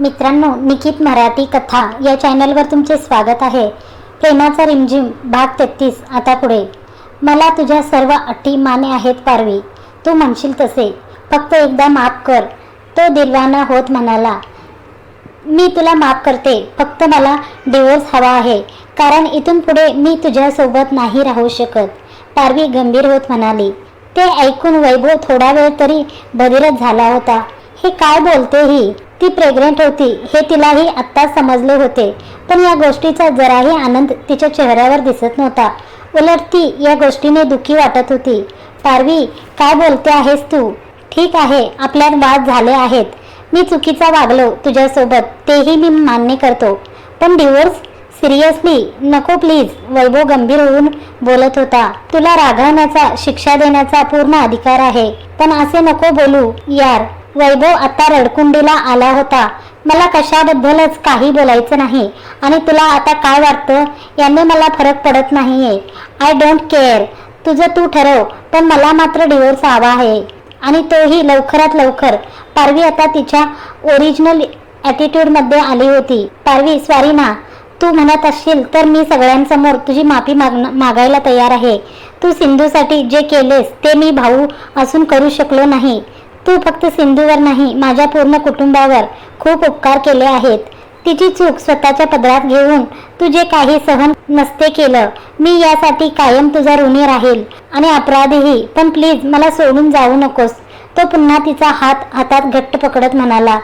मित्रांनो निकित मराठी कथा या चॅनलवर तुमचे स्वागत आहे. प्रेमाचा रिमझिम भाग तेहतीस आता पुढे. मला तुझ्या सर्व अटी माने आहेत पारवी. तू म्हणशील तसे. फक्त एकदा माफ कर. तो दिलवाना होत म्हणाला मी तुला माफ करते. फक्त मला डिवोर्स हवा आहे. कारण इथून पुढे मी तुझ्यासोबत नाही राहू शकत. पारवी गंभीर होत म्हणाली ते ऐकून वैभव थोडा वेळ तरी बधिरच झाला होता. हे काय बोलते ही? ती प्रेग्नेंट होती हे तिलाही आत्ताच समजले होते. पण या गोष्टीचा जराही आनंद तिच्या चेहऱ्यावर दिसत नव्हता. उलट ती या गोष्टीने दुःखी वाटत होती. पारवी काय बोलते आहेस तू? ठीक आहे आपल्यात वाद झाले आहेत. मी चुकीचा वागलो तुझ्यासोबत तेही मी मान्य करतो. पण डिवोर्स सिरियसली नको प्लीज वैभव गंभीर होऊन बोलत होता. तुला रागवण्याचा शिक्षा देण्याचा पूर्ण अधिकार आहे. पण असे नको बोलू यार. वैभव आता रडकुंडीला आला होता. मला कशाबद्दलच काही बोलायचं नाही. आणि तुला आता काय वाटतं? याने मला फरक पडत नाहीये. आय डोंट केअर तुझं तू ठरव पण मला मात्र डिवोर्स हवा आहे. आणि तोही लवकरात लवकर. पारवी आता तिच्या ओरिजिनल ॲटिट्यूडमध्ये आली होती. पारवी स्वारी ना तू म्हणत असशील तर मी सगळ्यांसमोर तुझी माफी माग मागायला तयार आहे. तू सिंधूसाठी जे केलेस ते मी भाऊ असून करू शकलो नाही. तू फक्त सिंधूवर नाही माझ्या पूर्ण कुटुंबावर खूप उपकार केले आहेत. तिची चूक स्वतःच्या पदरात घेऊन तुझे काही सहन नसते केलं. मी यासाठी कायम तुझा ऋणी राहील. आणि अपराधीही. पण प्लीज मला सोडून जाऊ नकोस. तो पुन्हा तिचा हात हातात घट्ट पकडत म्हणाला.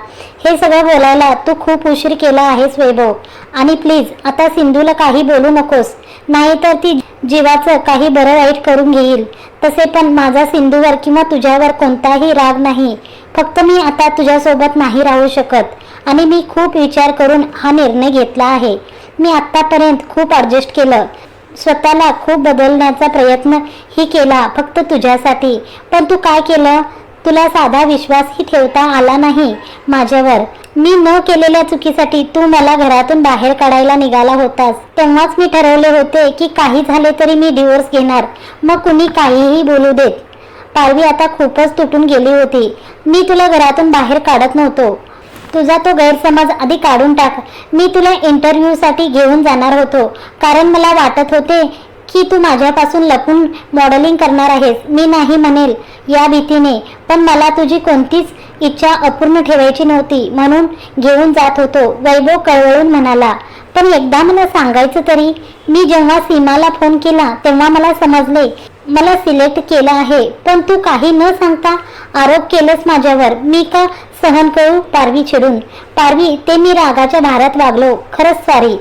हे सगळं बोलायला तू खूप उशीर केला आहेस वैभव. आणि प्लीज आता सिंधूला काही बोलू नकोस. नाहीतर ती जीवाचं काही बरं वाईट करून घेईल. तसे पण माझा सिंधूवर किंवा तुझ्यावर कोणताही राग नाही. फक्त मी आता तुझ्यासोबत नाही राहू शकत. आणि मी खूप विचार करून हा निर्णय घेतला आहे. मी आत्तापर्यंत खूप ॲडजस्ट केलं. स्वतःला खूप बदलण्याचा प्रयत्न ही केला फक्त तुझ्यासाठी. पण तू काय केलं? तुला साधा विश्वासही ठेवता आला नाही माझ्यावर. मी न केलेल्या चुकीसाठी तू मला घरातून बाहेर काढायला निघाला होतास. तेव्हाच मी ठरवले होते की काही झाले तरी मी डिवोर्स घेणार. मग कुणी काहीही बोलू देत. पारवी आता खूपच तुटून गेली होती. मी तुला घरातून बाहेर काढत नव्हतो. तुझा तो गैरसमज आधी काढून टाक. मी तुला इंटरव्ह्यूसाठी घेऊन जाणार होतो. कारण मला वाटत होते की तू माझ्यापासून लपून मॉडेलिंग करणार आहेस. मी नाही म्हणेल या भीतीने. पण मला तुझी कोणतीच इच्छा अपूर्ण ठेवायची नव्हती. म्हणून घेऊन जात होतो. वैभव कळवळून म्हणाला पण एकदा मला सांगायचं तरी मी जेव्हा सीमाला फोन केला तेव्हा मला समजले. मला सिलेक्ट केलं आहे. पण तू काही न सांगता आरोप केलंस माझ्यावर. मी का सहन करू पारवी चिडून? पारवी ते मी रागाच्या भारात वागलो. खरंच सॉरी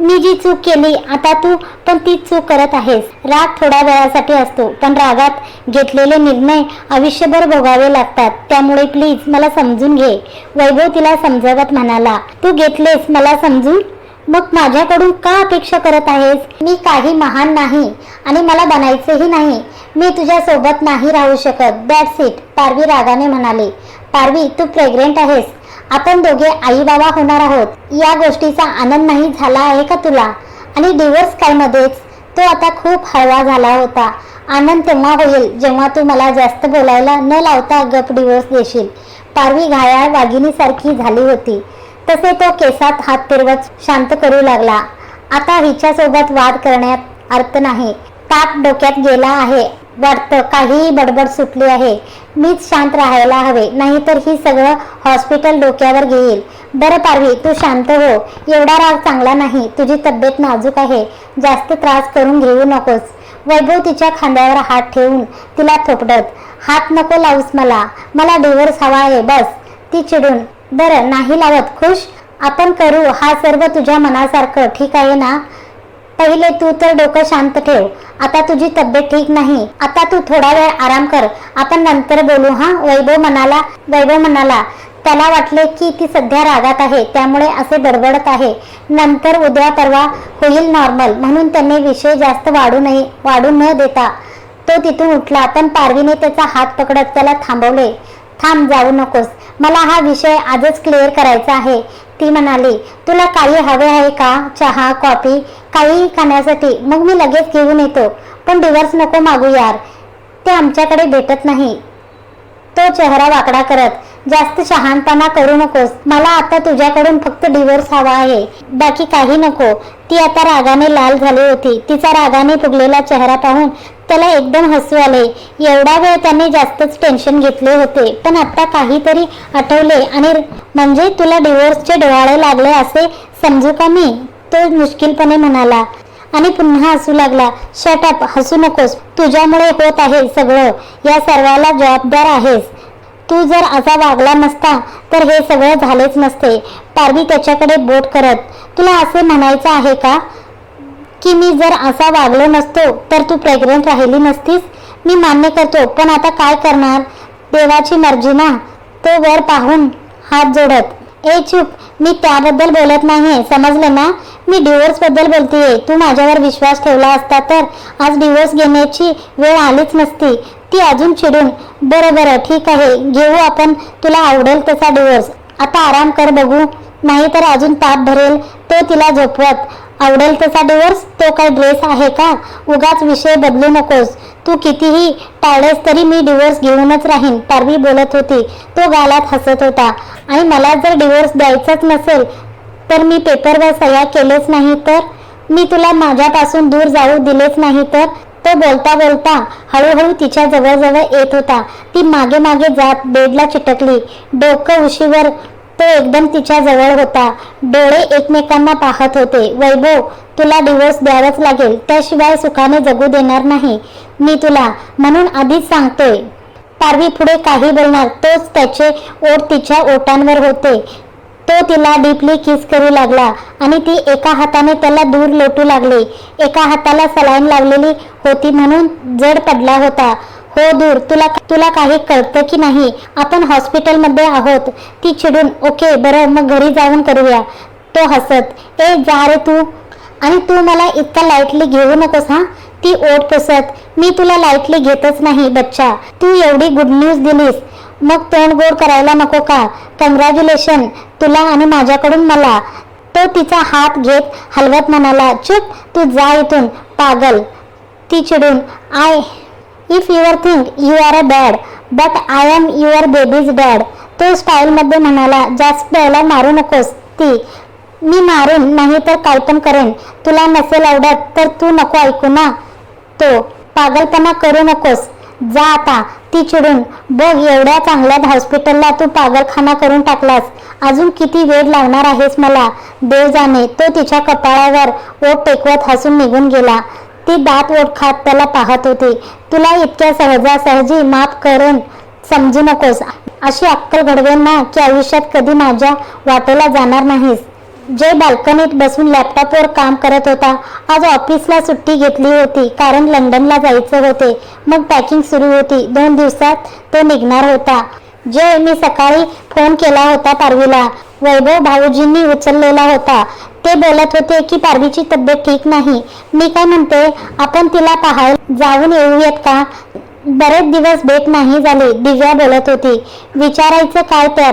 मी जी चूक केली आता तू पण ती चूक करत आहेस. राग थोड्या वेळासाठी असतो पण रागात घेतलेले निर्णय आयुष्यभर भोगावे लागतात. त्यामुळे प्लीज मला समजून घे. वैभव तिला समजावत म्हणाला तू घेतलेस मला समजून? मग माझ्याकडून का अपेक्षा करत आहेस? मी काही महान नाही आणि मला बनायचेही नाही. मी तुझ्या सोबत नाही राहू शकत. दॅट्स इट पारवी रागाने म्हणाले. पारवी तू प्रेग्नेंट आहेस. आपण दोघे आई बाबा होणार आहोत. या गोष्टीचा आनंद नाही झाला आहे का तुला? आणि डिवोर्स कायमध्येच तो आता खूप हळवा झाला होता. आनंद तेव्हा होईल जेव्हा तू मला जास्त बोलायला न लावता गप डिवोर्स देशील. पारवी घायाळ वाघिणीसारखी झाली होती. तसे तो केसात हात फिरवत शांत करू लागला. आता हिच्यासोबत वाद करण्यात अर्थ नाही. ताप डोक्यात गेला आहे. वाटतं काहीही बडबड सुटली आहे. मीच शांत राहायला हवे नाहीतर ही सगळं हॉस्पिटल डोक्यावर घेईल. बरं पारवी तू शांत हो. एवढा राग चांगला नाही. तुझी तब्येत नाजूक आहे. जास्त त्रास करून घेऊ नकोस. वैभव तिच्या खांद्यावर हात ठेवून तिला थोपडत हात नको लावूस मला. मला डिवोर्स हवा आहे बस. ती चिडून बरं नाही लावत खुश? आपण करू. हा सर्व तुझ्या मनासारखं ठीक आहे ना? पहिले तू तर डोकं शांत ठेव. आता तुझी तब्येत ठीक नाही. आता तू थोडा वेळ आराम कर. आपण नंतर बोलू हा? वैभव म्हणाला वैभव म्हणाला त्याला वाटले की ती सध्या रागात आहे त्यामुळे असे बडबडत आहे. नंतर उद्या परवा होईल नॉर्मल म्हणून त्याने विषय जास्त वाढू नये वाढू न देता तो तिथून उठला. पण पारवीने त्याचा हात पकडत त्याला थांबवले. थांब जाऊ नकोस. मला हा विषय आजच क्लिअर करायचा आहे. ती म्हणाली तुला काही हवे आहे का? चहा कॉफी? काही खाण्यासाठी? मग मी लगेच घेऊन येतो. पण डिवोर्स नको मागू यार. ते आमच्याकडे भेटत नाही. तो चेहरा वाकडा करत जास्त शहाणपणा करू नकोस. मला आता तुझ्याकडून फक्त डिवोर्स हवा आहे. बाकी काही नको. ती आता रागाने लाल झाली होती. तिचा रागाने फुगलेला चेहरा पाहून त्याला एकदम हसू आले. एवढा वेळ त्याने जास्तच टेन्शन घेतले होते. पण आता काहीतरी आठवले आणि म्हणजे तुला डिवोर्सचे डोहाळे लागले असे समजू का मी? तो मुश्किलपणे म्हणाला. आणि पुन्हा हसू लागला. शटअप हसू नकोस. तुझ्यामुळे होत आहे सगळं. या सर्वाला जबाबदार आहेस. तू जर असा वागला नसता तर हे सगळं झालेच नसते. पारवी त्याच्याकडे बोट करत. तुला असे म्हणायचं आहे का? की मी जर असा वागलो नसतो तर तू प्रेग्नंट राहिली नसतीस. मी मान्य करतो पण आता काय करणार? देवाची मर्जी ना. तो वर पाहून हात जोडत ए चूप मी त्याबद्दल बोलत नाही समजलं ना? मी डिवोर्सबद्दल बोलतेय. तू माझ्यावर विश्वास ठेवला असता तर आज डिवोर्स घेण्याची वेळ आलीच नसती. ती अजून चिडून बरं बरं ठीक आहे घेऊ आपण तुला आवडेल तसा डिवोर्स आता आराम कर बघू. नाही तर अजून ताप भरेल तो तिला झोपवत. आवडेल तसा डिवोर्स तो काय ड्रेस आहे का? उगाच विषय बदलू नकोस. तू कितीही टाळेस तरी मी डिवोर्स घेऊनच राहीन पारवी बोलत होती. तो गालात हसत होता. आणि मला जर डिवोर्स द्यायचाच नसेल तर मी पेपरवर सह्या केलेच नाही तर? मी तुला माझ्यापासून दूर जाऊ दिलेच नाही तर? तो बोलता बोलता हळूहळू तिच्या जवळजवळ येत होता. ती मागे मागे जात बेडला चिटकली. डोकं उशीवर तो एकदम तिच्या जवळ होता. डोळे एकमेकांना पाहत होते. वैभव तुला डिवोर्स द्यावाच लागेल. त्याशिवाय सुखाने जगू देणार नाही. मी तुला म्हणून आधीच सांगतोय. पारवी पुढे काही बोलणार. तोच त्याचे ओठ तिच्या ओटांवर होते. तो तिला डीपली किस करू लागला आणि ती एका हाताने त्याला दूर लोटू लागली. एका हाताला सलाईन लावलेली होती म्हणून जड पडला होता. हो दूर तुला तुला काही कळतं की नाही? आपण हॉस्पिटलमध्ये आहोत. ती चिडून ओके बरं मग घरी जाऊन करूया. तो हसत ए जा रे तू. आणि तू मला इतका लाईटली घेऊ नकोस हा? ती ओढ पुसत मी तुला लाईटली घेतच नाही बच्चा. तू एवढी गुड न्यूज दिलीस. मग तोंड गोड करायला नको का? कंग्रॅच्युलेशन तुला आणि माझ्याकडून मला. तो तिचा हात घेत हलवत म्हणाला चुप तू जा इथून पागल. ती चिडून I if your think you are a dad but I am your baby's dad तो स्टाईलमध्ये म्हणाला जास्त द्यायला मारू नकोस ती. मी मारेन नाही तर काय पण करेन. तुला नसेल आवडत तर तू नको ऐकू ना. तो पागलपणा करू नकोस. जा आता ती चिडून. बघ एवढ्या चांगल्या हॉस्पिटलला तू पागलखाना करून टाकलास. अजून किती वेळ लावणार आहेस मला? देव जाणे. तो तिच्या कपाळावर ओट टेकवत हसून निघून गेला. ती दात ओठ खात त्याला पाहत होती. तुला इतक्या सहजासहजी माफ करून समजू नकोस. अशी अक्कल घडवेन ना की आयुष्यात कधी माझ्या वाटेला जाणार नाहीस. जय बाल्कनीत बसून लॅपटॉपवर काम करत होता आज ऑफिसला सुट्टी घेतली होती कारण लंडनला जायचं होते. मग पॅकिंग सुरू होती. दोन दिवसात तो निघणार होता. जय मी सकाळी फोन केला होता पारवीला. वैभव भाऊजींनी उचललेला होता. ते बोलत होते की पारवीची तब्येत ठीक नाही. मी काय म्हणते आपण तिला पाहायला जाऊन येऊयात का? बरेच दिवस भेट नाही झाली दिव्या बोलत होती. विचारायचं काय त्यात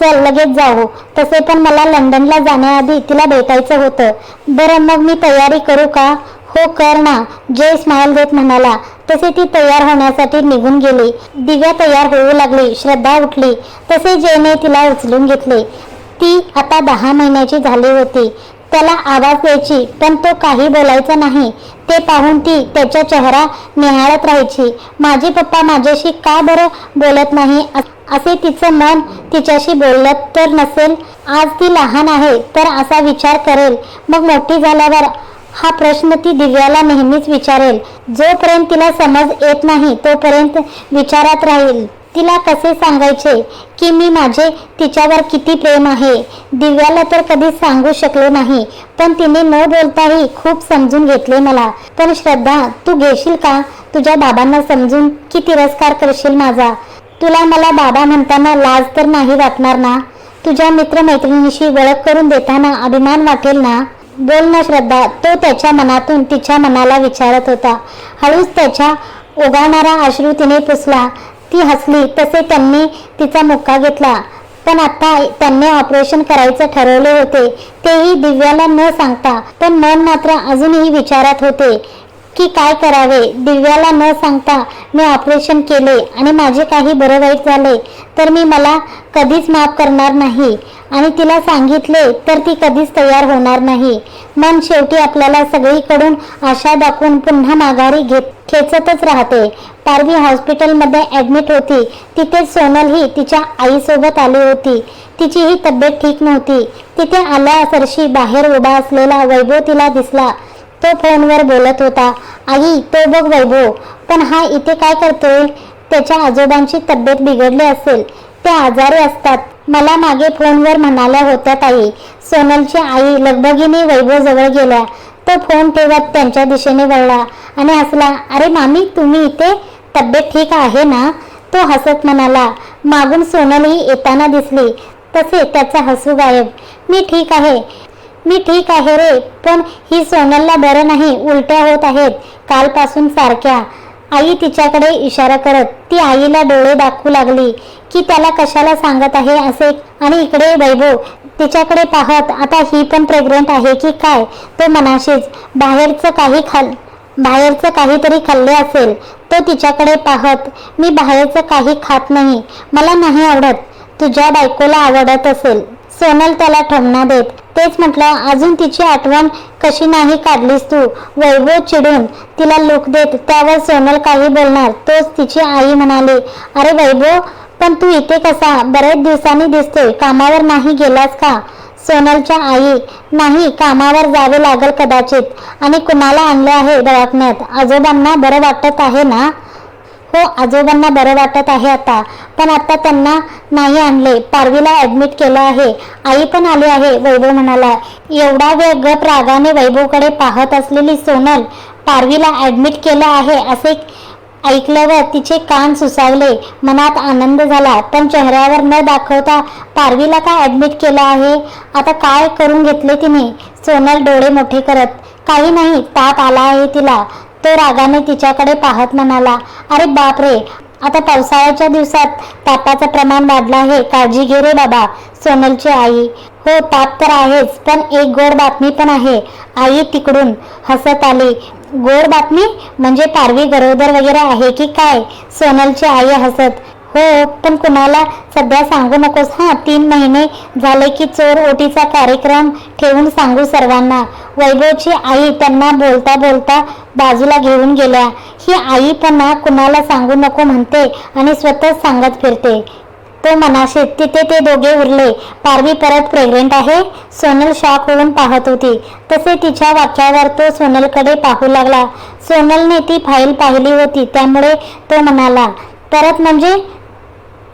चल लगेच जाऊ. तसे पण मला लंडनला जाण्याआधी तिला भेटायचं होतं. बरं मग मी तयारी करू का? हो कर ना जय स्माइल देत म्हणाला. तसे ती तयार होण्यासाठी निघून गेली. दिव्या तयार होऊ लागली श्रद्धा उठली. तसे जयने तिला उचलून घेतले. ती आता दहा महिन्याची झाली होती. त्याला आवाज द्यायची पण तो काही बोलायचा नाही. ते पाहून ती त्याचा चेहरा निहाळत राहायची. माझे पप्पा माझ्याशी का बरं बोलत नाही? असे तिचं मन तिच्याशी बोलत तर नसेल. आज ती लहान आहे तर असा विचार करेल. मग मोठी झाल्यावर हा प्रश्न ती दिव्याला नेहमीच विचारेल. जोपर्यंत तिला समज येत नाही तोपर्यंत विचारात राहील. तिला कसे सांगायचे की मी माझे तिच्यावर किती प्रेम आहे? दिव्याला तर कधीच सांगू शकलो नाही पण तिने न बोलताही खूप समजून घेतले मला. पण श्रद्धा तू घेशील का? तुझ्या बाबांना समजून की तिरस्कार करशील माझा? तुला मला बाबा म्हणताना लाज तर नाही वाटणार ना? तुझ्या मित्रमैत्रिणीशी ओळख करून देताना अभिमान वाटेल ना? बोल ना श्रद्धा तो त्याच्या मनातून तिच्या मनाला विचारत होता. हळूच त्याच्या उगाणारा अश्रू तिने पुसला. ती हसली तसे त्यांनी तिचा मुक्का घेतला. पण आता त्यांनी ऑपरेशन करायचं ठरवले होते. तेही दिव्याला न सांगता पण मन मात्र अजूनही विचारात होते. की काय करावे? दिव्याला न सांगता मी ऑपरेशन केले आणि माझे काही बरं वाईट झाले तर मी मला कधीच माफ करणार नाही. आणि तिला सांगितले तर ती कधीच तयार होणार नाही. मन शेवटी आपल्याला सगळीकडून आशा दाखवून पुन्हा माघारी घेत खेचतच राहते. पारवी हॉस्पिटलमध्ये ॲडमिट होती. तिथे सोनल ही तिच्या आईसोबत आली होती. तिची ही तब्येत ठीक नव्हती. तिथे आल्या सरशी बाहेर उभा असलेला वैभव तिला दिसला. तो फोनवर बोलत होता आई तो बघ वैभव पण हा इथे काय करतोय? त्याच्या आजोबांची तब्येत बिघडली असेल. ते आजारी असतात. मला मागे फोनवर म्हणाल्या होत्या ताई सोनलची आई लगबगीने वैभव जवळ गेल्या. तो फोन ठेवत त्यांच्या दिशेने वळला आणि हसला अरे मामी तुम्ही इथे? तब्येत ठीक आहे ना? तो हसत म्हणाला मागून सोनलही येताना दिसली तसे त्याचा हसू गायब. मी ठीक आहे. मी ठीक आहे रे पण ही सोनलला बरं नाही उलट्या होत आहेत कालपासून सारख्या. आई तिच्याकडे इशारा करत ती आईला डोळे दाखवू लागली की त्याला कशाला सांगत आहे असे आणि इकडे वैभव तिच्याकडे पाहत आता ही पण प्रेग्नंट आहे की काय तो मनाशीच बाहेरचं काही खाल बाहेरचं काहीतरी खाल्ले असेल तो तिच्याकडे पाहत मी बाहेरचं काही खात नाही मला नाही आवडत तुझ्या बायकोला आवडत असेल. सोनल त्याला ठमणा देत तेच म्हटलं अजून तिची आठवण कशी नाही काढलीस तू? वैभव चिडून तिला लुक देत त्यावर सोनल काही बोलणार तोच तिची आई म्हणाली. अरे वैभव पण तू इथे कसा? बरेच दिवसांनी दिसते कामावर नाही गेलास का? सोनलच्या आई नाही कामावर जावे लागल कदाचित. आणि कुणाला आणले आहे दवाखान्यात? आजोबांना बरं वाटत आहे ना? हो आजोबांना बरं वाटत आहे आता. पण आता त्यांना नाही आणले. पारवीला ऍडमिट केलं आहे. आई पण आली आहे वैभव म्हणाला. एवढा वेळ गप रागाने वैभवकडे पाहत असलेली सोनल पारवीला ऍडमिट केलं आहे असे ऐकल्यावर तिचे कान सुसावले. मनात आनंद झाला. पण चेहऱ्यावर न दाखवता पारवीला काय ऍडमिट केलं आहे? आता काय करून घेतले तिने? सोनल डोळे मोठे करत काही नाही ताप आला आहे तिला. तो रागाने तिच्याकडे पाहत म्हणाला अरे बाप रे आता पावसाळ्याच्या दिवसात तापाचं प्रमाण वाढलं आहे काळजी घे रे बाबा सोनलची आई. हो ताप तर आहेच पण एक गोड बातमी पण आहे. आई तिकडून हसत आली. गोड बातमी म्हणजे पारवी गरोदर वगैरे आहे की काय? सोनलची आई हसत. हो पण कुणाला सध्या सांगू नकोस. हा तीन महिने झाले की चोर ओटीचा कार्यक्रम ठेवून सांगू सर्वांना. वैभवची आई त्यांना बोलता बोलता बाजूला घेऊन गेल्या. ही आई त्यांना कुणाला सांगू नको म्हणते आणि स्वतःच सांगत फिरते. तो मनाशीत तिथे ते दोघे उरले. पारवी परत प्रेग्नेंट आहे. सोनल शॉक होऊन पाहत होती. तसे तिच्या वाक्यावर तो सोनलकडे पाहू लागला. सोनलने ती फाईल पाहिली होती. त्यामुळे तो म्हणाला परत म्हणजे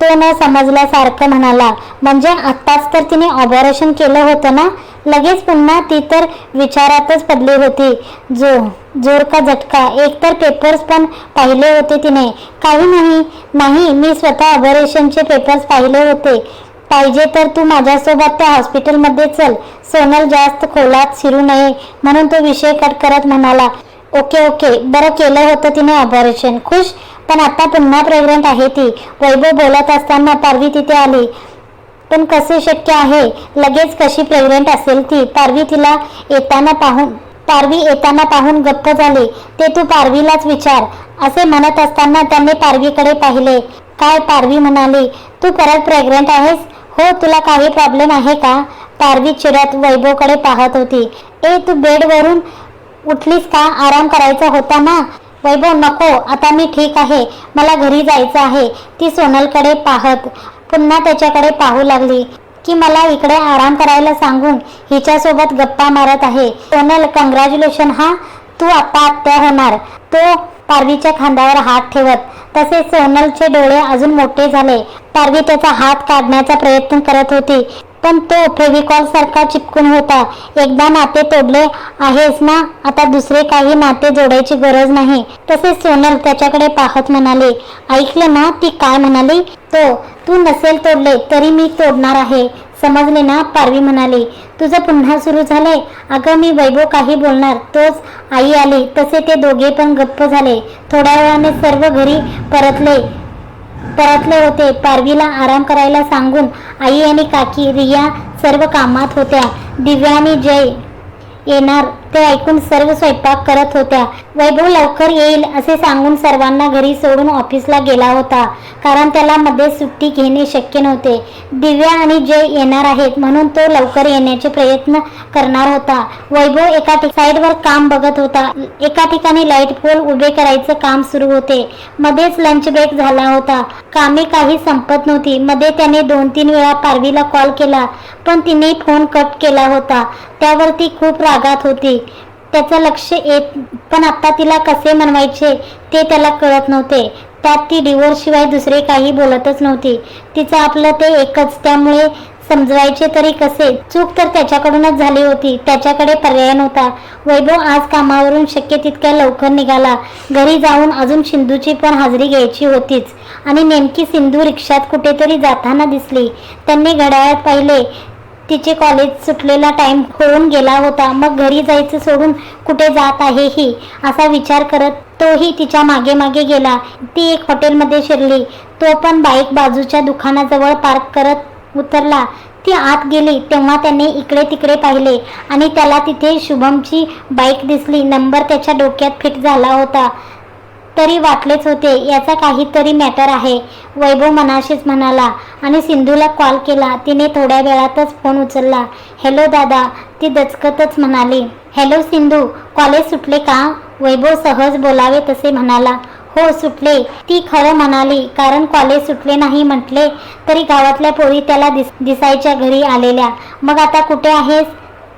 तो न समजल्यासारखं म्हणाला. म्हणजे आत्ताच तर तिने ऑपरेशन केलं होतं ना? लगेच पुन्हा ती तर विचारातच पडली होती. जो जोर का झटका. एकतर पेपर्स पण पाहिले होते तिने. काही नाही. नाही मी स्वतः ऑपरेशनचे पेपर्स पाहिले होते. पाहिजे तर तू माझ्यासोबत त्या हॉस्पिटलमध्ये चल. सोनल जास्त खोलात शिरू नये. म्हणून तो विषय कट करत म्हणाला. Okay okay. बरं केलं होतं तिने ऑपरेशन खुश? पण आता पुन्हा प्रेग्नंट आहे ती. वैभव बोलत असताना पारवी तिथे आली. पण कसे शक्य आहे? लगेच कशी प्रेग्नंट असेल ती? पारवी तिला येताना पाहून पारवी येताना पाहून गप्प झाली. ते तू पारवीलाच विचार. असे म्हणत असताना त्याने पारवीकडे पाहिले. काय पारवी म्हणाली? तू परत प्रेग्नंट आहेस? हो तुला काही प्रॉब्लेम आहे का? पारवी चिरत वैभवकडे पाहत होती. ए तू बेडवरून उठलीस का? आराम करायचा होता ना? वैभव नको. आता मी ठीक आहे. मला घरी जायचं आहे. ती सोनलकडे पाहत पुन्हा त्याच्याकडे पाहू लागली की मला इकडे आराम करायला सांगून हिच्यासोबत गप्पा मारत आहे. सोनल कंग्रॅच्युलेशन हा? तू आत्ता आत्या होणार. तो पारवीच्या खांद्यावर हात ठेवत तसे सोनलचे डोळे अजून मोठे झाले. पारवी त्याचा हात काढण्याचा प्रयत्न करत होती. पण तो फेविकॉल सारखा चिपकून होता. एकदा नाते तोडले आहेस ना? आता दुसरे काही नाते जोडायची गरज नाही. तसेच सोनल त्याच्याकडे पाहत म्हणाले ऐकलं ना ती काय म्हणाली? तो तू नसेल तोडले तरी मी तोडणार आहे. समजले ना? पारवी म्हणाली तुझं पुन्हा सुरू झालंय? अगं मी वैभव काही बोलणार. तोच आई आली. तसे ते दोघे पण गप्प झाले. थोड्या वेळाने सर्व घरी परतले. परतले होते. पारवीला आराम करायला सांगून आई आणि काकी रिया सर्व कामात होत्या. दिव्यानी जय येणार ते ऐकून सर्व स्वयंपाक करत होत्या. वैभव लवकर येईल असे सांगून सर्वांना घरी सोडून ऑफिसला गेला होता. कारण त्याला मध्ये सुट्टी घेणे शक्य नव्हते. दिव्या आणि जय येणार आहेत म्हणून तो लवकर येण्याचे प्रयत्न करणार होता. वैभव एका साईडवर काम बघत होता. एका ठिकाणी लाइट पोल उभे करायचं काम सुरू होते. मध्येच लंच ब्रेक झाला होता. कामे काही संपत नव्हती. मध्ये त्याने दोन तीन वेळा पारवीला कॉल केला पण तिने फोन कट केला होता. त्यावर ती खूप रागात होती. त्याचं लक्ष येत पण आता तिला कसे मनवायचे ते त्याला कळत नव्हते. त्यात ती डिवोर्सशिवाय दुसरे काही बोलतच नव्हती. तिचं आपलं ते एकच त्यामुळे समजवायचे तरी कसे? चूक तर त्याच्याकडूनच झाली होती. त्याच्याकडे पर्याय नव्हता. वैभव आज कामावरून शक्य तितक्या लवकर निघाला. घरी जाऊन अजून सिंधूची पण हाजरी घ्यायची होतीच. आणि नेमकी सिंधू रिक्षात कुठेतरी जाताना दिसली. त्यांनी घड्याळात पाहिले. तिचे कॉलेज सुटलेला टाइम होऊन गेला होता. मग घरी जायचं सोडून कुठे जात आहे ही? असा विचार करत तोही तिच्यामागे मागे गेला. ती एक हॉटेलमध्ये शिरली. तो पण बाईक बाजूच्या दुकानाजवळ पार्क करत उतरला. ती आत गेली. तेव्हा त्याने इकडे तिकडे पाहिले आणि त्याला तिथे शुभमची बाईक दिसली. नंबर त्याच्या डोक्यात फिट झाला होता. तरी वाटलेच होते याचा काहीतरी मॅटर आहे. वैभव मनाशीच म्हणाला आणि सिंधूला कॉल केला. तिने थोड्या वेळातच फोन उचलला. हॅलो दादा. ती दचकतच म्हणाली. हॅलो सिंधू. कॉलेज सुटले का? वैभव सहज बोलावे तसे म्हणाला. हो सुटले. ती खरं म्हणाली कारण कॉलेज सुटले नाही म्हटले तरी गावातल्या पोरी त्याला दिस दिसायच्या घरी आलेल्या. मग आता कुठे आहेस?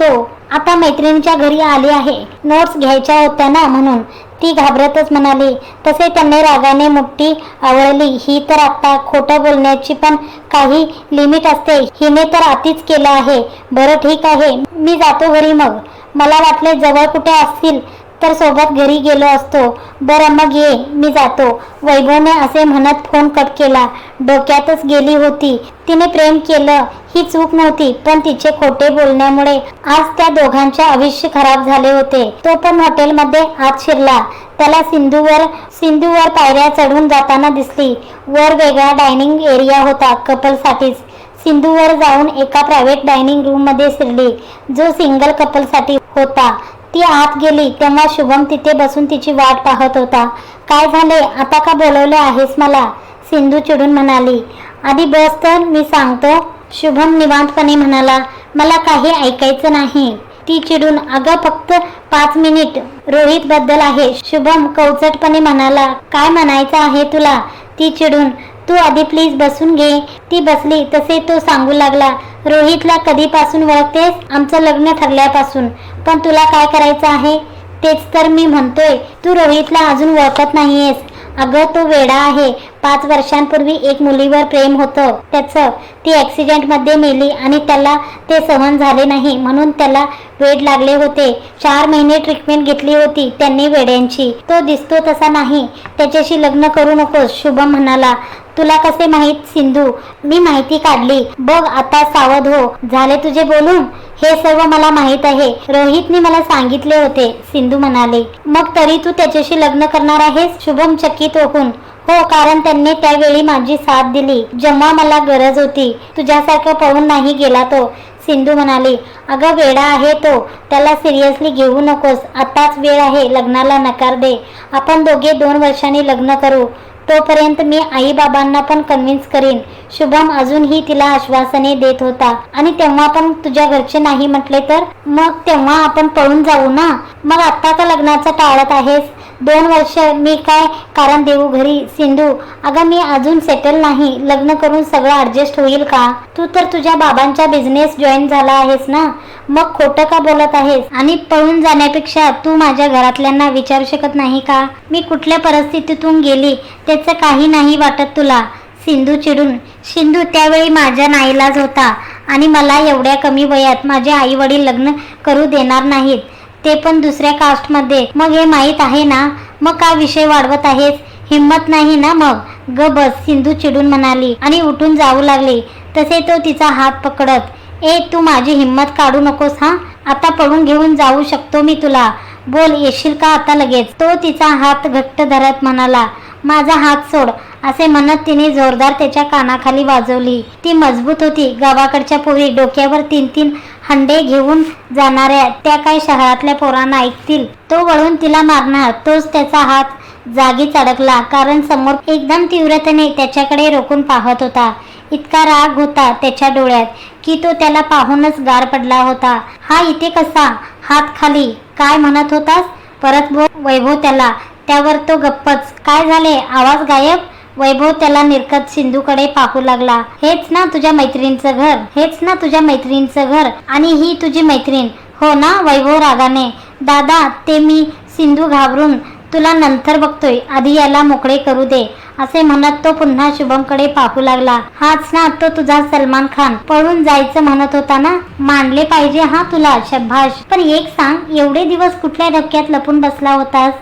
तो आता मैत्रिणीच्या घरी आली आहे. नोट्स घ्यायच्या होत्या ना म्हणून. ती घाबरतच म्हणाली तसे त्यांनी रागाने मुठ्ठी आवळली. ही तर आता खोटं बोलण्याची पण काही लिमिट असते. हिने तर आतीच केलं आहे. बरं ठीक आहे. मी जातो घरी मग. मला वाटले जवळ कुठे असतील तर सोबत घरी गेलो असतो. बरं मग ये मी जातो. वैभवने असे म्हणत फोन कट केला. डोक्यातच गेली होती. तिने प्रेम केलं. ही चूक नव्हती पण तिचे खोटे बोलण्यामुळे आज त्या दोघांचे आयुष्य खराब झाले होते. तो पण हॉटेलमध्ये आत शिरला. त्याला सिंधूवर सिंधूवर पायऱ्या चढून जाताना दिसली. वर वेगळा डायनिंग एरिया होता कपलसाठीच. सिंधूवर जाऊन एका प्रायव्हेट डायनिंग रूममध्ये शिरली जो सिंगल कपलसाठी होता. ती आत गेली तेव्हा शुभम तिथे बसून तिची वाट पाहत होता. काय झाले आता का बोलवले आहेस मला? सिंधू चिडून म्हणाली. आधी बस तर मी सांगतो. शुभम निवांतपणे म्हणाला मला काही ऐकायचं नाही. ती चिडून अगं फक्त पाच मिनिट. रोहित बद्दल आहे. शुभम कवचटपणे म्हणाला काय म्हणायचं आहे तुला? ती चिडून तू आधी प्लीज बसून घे. ती बसली तसे तो सांगू लागला रोहितला कधीपासून ओळखतेस? आमचं लग्न ठरल्यापासून. पण तुला काय करायचं आहे? तेच तर मी म्हणतोय तू रोहितला अजून ओळखत नाहीयेस. अगं तो वेडा आहे. पाच वर्षांपूर्वी एक मुलीवर प्रेम होतं. त्याचं ती ॲक्सिडेंटमध्ये मेली आणि त्याला ते सहन झाले नाही म्हणून त्याला वेड लागले होते. चार महिने ट्रीटमेंट घेतली होती त्यांनी वेड्यांची. तो दिसतो तसा नाही. त्याच्याशी लग्न करू नकोस शुभम म्हणाला. तुला कसे माहीत सिंधू? मी माहिती काढली. बघ आता सावध हो. झाले तुझे बोलून? हे सर्व मला माहीत आहे. रोहितने मला सांगितले होते सिंधू म्हणाले. मग तरी तू त्याच्याशी लग्न करणार आहेस? शुभम चकित होऊन. हो कारण त्यांनी त्यावेळी माझी साथ दिली. जेव्हा मला गरज होती तुझ्यासारखं पाहून नाही गेला तो. सिंधू म्हणाली अगं वेडा आहे तो. त्याला सिरियसली घेऊ नकोस. आताच वेळ आहे लग्नाला नकार दे. आपण दोघे दोन वर्षांनी लग्न करू. तोपर्यंत मी आई बाबांना पण कन्व्हिन्स करीन. शुभम अजूनही तिला आश्वासने देत होता. आणि तेव्हा पण तुझ्या घरचे नाही म्हटले तर? मग तेव्हा आपण पळून जाऊ ना? मग आता का लग्नाचं टाळत आहेस? दोन वर्ष मी काय कारण देऊ घरी? सिंधू अगं मी अजून सेटल नाही. लग्न करून सगळं ॲडजस्ट होईल का? तू तर तुझ्या बाबांचा बिझनेस जॉईन झाला आहेस ना? मग खोटं का बोलत आहेस? आणि पळून जाण्यापेक्षा तू माझ्या घरातल्यांना विचारू शकत नाही का? मी कुठल्या परिस्थितीतून गेली त्याचं काही नाही वाटत तुला. सिंधू चिडून सिंधू त्यावेळी माझ्या नाईलाज होता आणि मला एवढ्या कमी वयात माझे आई वडील लग्न करू देणार नाहीत. ते पण दुसऱ्या कास्टमध्ये. मग हे माहीत आहे ना? मग का विषय वाढवत आहेस? हिंमत नाही ना मग? ग बस सिंधू चिडून म्हणाली आणि उठून जाऊ लागली. तसे तो तिचा हात पकडत ए तू माझी हिंमत काढू नकोस हा? आता पळून घेऊन जाऊ शकतो मी तुला. बोल येशील का आता लगेच? तो तिचा हात घट्ट धरत म्हणाला माझा हात सोड असे म्हणत तिने जोरदार त्याच्या कानाखाली वाजवली. ती मजबूत होती. गावाकडच्या पोरी डोक्यावर तीन तीन हंडे घेऊन जाणाऱ्या त्या काही शहरातल्या पोरांना ऐकतील. तो वळून तिला मारणार. तोच त्याचा हात जागीच अडकला कारण समोर एकदम तीव्रतेने त्याच्याकडे रोखून पाहत होता. इतका राग होता त्याच्या डोळ्यात की तो त्याला पाहूनच गार पडला होता. हा इथे कसा? हात खाली. काय म्हणत होतास? परत वैभव त्याला. त्यावर तो गप्पच. काय झाले? आवाज गायब? वैभव त्याला निरखत सिंधूकडे पाहू लागला. हेच ना तुझ्या मैत्रिणीचं घर. हेच ना तुझ्या मैत्रिणीचं घर. आणि ही तुझी मैत्रीण. हो ना वैभव रागाने. दादा ते मी सिंधू घाबरून तुला नंतर बघतोय. आधी याला मोकळे करू दे. असे म्हणत तो पुन्हा शुभमकडे पाहू लागला. हाच ना तो तुझा सलमान खान. पळून जायचं म्हणत होता ना? मानले पाहिजे हा तुला शब्बाश. पण एक सांग एवढे दिवस कुठल्या धक्क्यात लपून बसला होतास?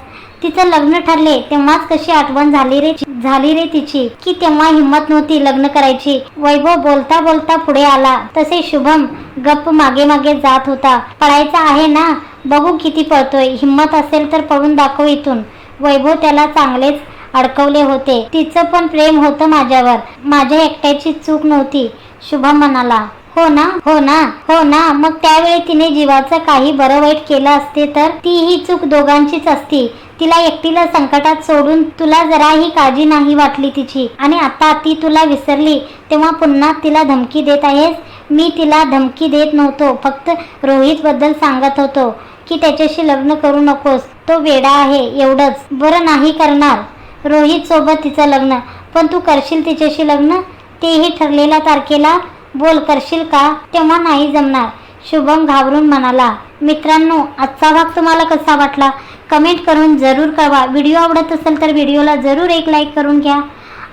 तिचं लग्न ठरले तेव्हाच कशी आठवण झाली रे? झाली रे तिची. की तेव्हा हिंमत नव्हती लग्न करायची. वैभव बोलता बोलता पुढे आला. तसे शुभम गप्प मागे मागे जात होता. पळायचा आहे ना? बघू किती पळतोय. हिंमत असेल तर पळून दाखव इथून. वैभव त्याला चांगलेच अडकवले होते. तिचं पण प्रेम होतं माझ्यावर. माझ्या एकट्याची चूक नव्हती. शुभम म्हणाला हो ना? हो ना? हो ना? मग त्यावेळी तिने जीवाचं काही बरं वाईट केलं असते तर? ती ही चूक दोघांचीच असती. तिला एकटीला संकटात सोडून तुला जराही काळजी नाही वाटली तिची. आणि आता ती तुला विसरली तेव्हा पुन्हा तिला धमकी देत आहेस? मी तिला धमकी देत नव्हतो फक्त रोहितबद्दल सांगत होतो की त्याच्याशी लग्न करू नकोस तो वेडा आहे एवढंच. बरं नाही करणार रोहित सोबत तिचं लग्न. पण तू करशील तिच्याशी लग्न? तेही ठरलेल्या तारखेला बोल करशील का? तेव्हा नाही जमणार. शुभम घाबरून म्हणाला मित्रांनो आजचा भाग तुम्हाला कसा वाटला? कमेंट करून जरूर कळवा. व्हिडिओ आवडत असेल तर व्हिडिओला जरूर एक लाईक करून घ्या.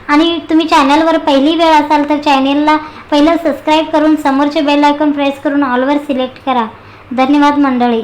आणि तुम्ही चॅनलवर पहिली वेळ असाल तर चॅनेलला पहिलं सबस्क्राईब करून समोरचे बेल आयकॉन प्रेस करून ऑलवर सिलेक्ट करा. धन्यवाद मंडळी.